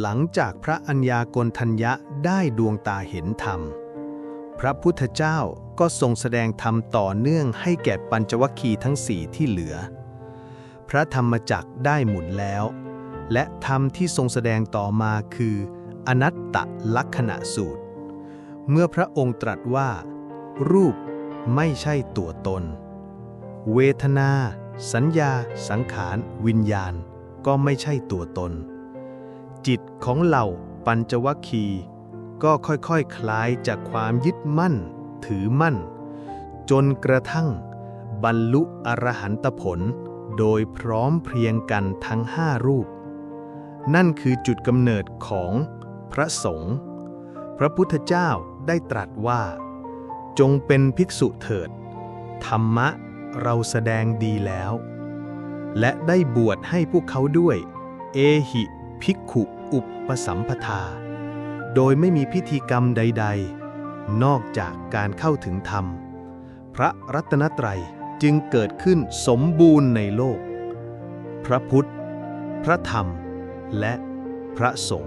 หลังจากพระัญญากลทัญญะได้ดวงตาเห็นธรรม พระพุทธเจ้าก็ทรงแสดงธรรมต่อเนื่องให้แก่ปัญจวัคคีย์ทั้งสี่ที่เหลือ พระธรรมจักรได้หมุนแล้ว และธรรมที่ทรงแสดงต่อมาคือ อนัตตลักษณะสูตร เมื่อพระองค์ตรัสว่า รูปไม่ใช่ตัวตน เวทนา สัญญา สังขาร วิญญาณ ก็ไม่ใช่ตัวตน จิตของเหล่าปัญจวัคคีย์ก็ค่อยๆคคลายจากความยึดมั่น ถือมั่น จนกระทั่ง บรรลุอรหันตผล โดยพร้อมเพรียงกันทั้งห้ารูป นั่นคือจุดกำเนิดของพระสงฆ์พระพุทธเจ้าได้ตรัสว่า จงเป็นภิกษุเถิด ธรรมะเราแสดงดีแล้ว และได้บวชให้พวกเขาด้วย เอหิ ภิกขุอุปสัมปทา โดยไม่มีพิธีกรรมใด ๆ นอกจากการเข้าถึงธรรม พระรัตนตรัยจึงเกิดขึ้นสมบูรณ์ในโลก พระพุทธ พระธรรม และพระสงฆ์